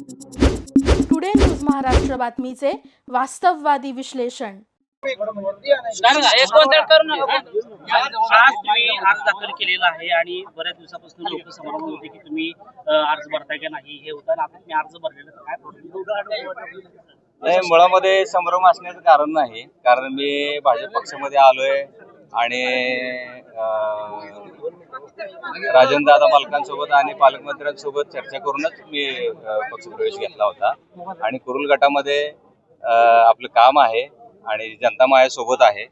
Today news Maharashtra बातमीचे वास्तववादी विश्लेषण आज तुम्ही अर्ज दाखल केलेला आहे आणि बऱ्याच दिवसापासून लोक समोर होते की तुम्ही अर्ज भरताय का नाही हे होतं आता तुम्ही अर्ज भरलेला काय? नाही मुळामध्ये संभ्रम असण्याचं कारण नाही. कारण मी भाजप पक्षामध्ये आलोय आणि राजेंद्र दादा मालकांसोबत आणि पालकमंत्र्यांसोबत चर्चा करूनच मी पक्षप्रवेश घेतला होता. आणि कुरुल गटामध्ये आपलं काम आहे आणि जनता माझ्यासोबत आहे.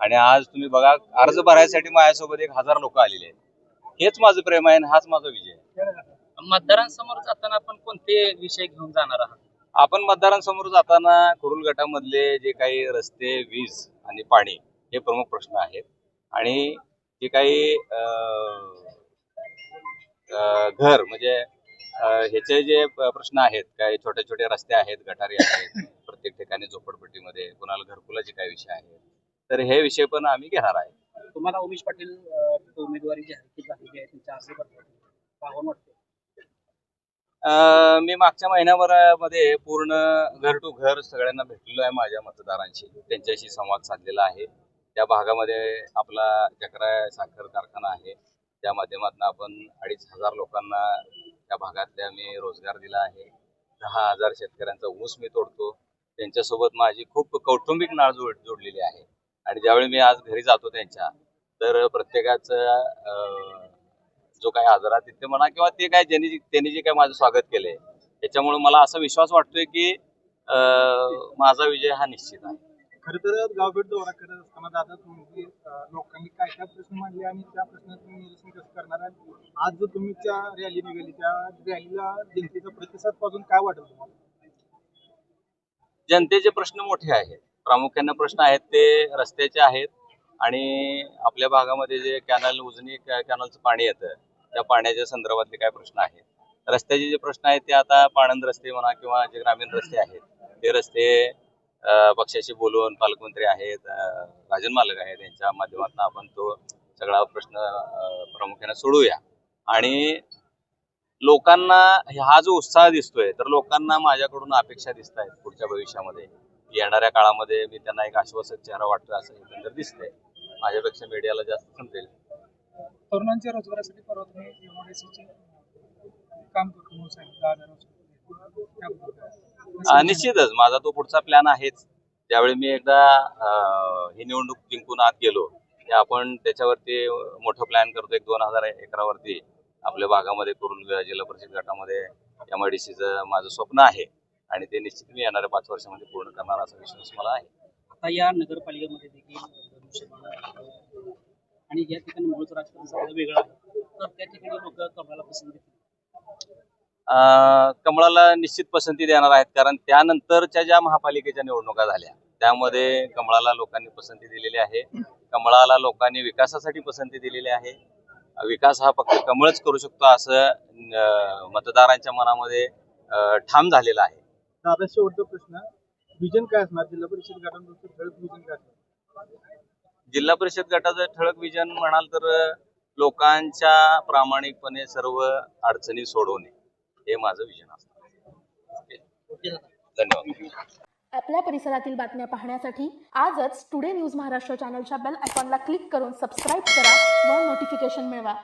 आणि आज तुम्ही बघा अर्ज भरायसाठी माझ्यासोबत एक हजार लोक आलेले आहेत. हेच माझं प्रेम आहे आणि हाच माझा विजय मतदारांसमोर जाताना आपण कोणते विषय घेऊन जाणार आहात? आपण मतदारांसमोर जाताना कुरुल गटामधले जे काही रस्ते वीज आणि पाणी हे प्रमुख प्रश्न आहेत. आणि जे काही घर म्हणजे ह्याचे जे प्रश्न आहेत काही छोटे छोटे रस्ते आहेत गटारी आहेत प्रत्येक ठिकाणी झोपडपट्टीमध्ये कोणाला घरकुलाचे काही विषय आहेत तर हे विषय पण आम्ही घेणार आहे. तुम्हाला उमेश पाटील उमेदवारी जाहीर केली आहे त्यांच्या अर्ज वाटते? मी मागच्या महिन्याभरामध्ये पूर्ण घर टू घर सगळ्यांना भेटलेलो आहे माझ्या मतदारांशी. त्यांच्याशी संवाद साधलेला आहे. त्या भागामध्ये आपला चक्रा साखर कारखाना आहे. त्या माध्यमातून आपण अडीच हजार लोकांना त्या भागातल्या मी रोजगार दिला आहे. दहा हजार शेतकऱ्यांचा ऊस मी तोडतो. त्यांच्यासोबत माझी खूप कौटुंबिक नाळ जोड जोडलेली आहे. आणि ज्यावेळी मी आज घरी जातो त्यांच्या तर प्रत्येकाचं जो काही आजारात तिथे म्हणा किंवा ते काय ज्यांनी त्यांनी जे काय माझं स्वागत केलंय त्याच्यामुळे मला असा विश्वास वाटतोय की अं, माझा विजय हा निश्चित आहे. खर तर गावभेट दौरा करत असताना दादा तुम्ही लोकांनी काय काय प्रश्न मांडले आणि त्या प्रश्नाचं तुम्ही निरसन कसं करणार आहे? आज जो तुमच्या रॅली निघाली त्या रॅलीला जनतेचा प्रतिसादपासून काय वाटत तुम्हाला? जनतेचे प्रश्न मोठे आहेत. प्रामुख्याने प्रश्न आहेत ते रस्त्याचे आहेत आणि आपल्या भागामध्ये जे कॅनल उजनी कॅनलचं पाणी येतं त्या पाण्याच्या संदर्भातले काय प्रश्न आहेत? रस्त्याचे जे प्रश्न आहेत ते आता पाणंद रस्ते म्हणा किंवा जे ग्रामीण रस्ते आहेत ते रस्ते पक्षाशी बोलून पालकमंत्री आहेत राजन मालक आहेत यांच्या माध्यमातून आपण तो सगळा प्रश्न प्रामुख्याने सोडूया. आणि लोकांना हा जो उत्साह दिसतोय तर लोकांना माझ्याकडून अपेक्षा दिसत आहेत पुढच्या भविष्यामध्ये. येणाऱ्या काळामध्ये मी त्यांना एक आश्वासक चेहरा वाटतोय असं एकंदर दिसतंय. माझ्यापेक्षा मीडियाला जास्त समजेल. तरुणांच्या रोजगारासाठी परवा तुम्ही एमआयडीसीचे काम करून सांगितलं निश्चितच. माझा तो पुढचा प्लॅन आहेच. त्यावेळी मी एकदा ही निवडणूक जिंकून आत गेलो. की आपण त्याच्यावरती मोठं प्लॅन करतो. एक दोन हजार एकरावरती आपल्या भागामध्ये करून जिल्हा परिषद गटामध्ये एम आय डी सीचं माझं स्वप्न आहे. आणि ते निश्चित मी येणाऱ्या पाच वर्षामध्ये पूर्ण करणार असा विश्वास मला आहे. आता या नगरपालिकेमध्ये देखील. आणि या ठिकाणी मूळचं राजकारण सगळं वेगळं आहे तर त्या ठिकाणी लोक कमळाला पसंत कमळाला निश्चित पसंती देणार आहेत कारण त्यानंतरच्या ज्या महापालिकेच्या निवडणुका झाल्या त्यामध्ये कमळाला लोकांनी पसंती दिलेली आहे. कमळाला लोकांनी विकासासाठी पसंती दिलेली आहे. विकास हा फक्त कमळच करू शकतो असं मतदारांच्या मनामध्ये ठाम झालेलं आहे. दादा शेवटचा प्रश्न. विजन काय असणार? जिल्हा परिषद गटांचं विजन काय असणार? जिल्हा परिषद गटाचं ठळक विजन म्हणाल तर लोकांच्या प्रामाणिकपणे सर्व अडचणी सोडवणे हे माझं विजन असणार. धन्यवाद. आपल्या परिसरातील बातम्या पाहण्यासाठी आजच टुडे न्यूज महाराष्ट्र चॅनलच्या बेल आयकॉनला क्लिक करून सबस्क्राईब करा व नोटिफिकेशन मिळवा.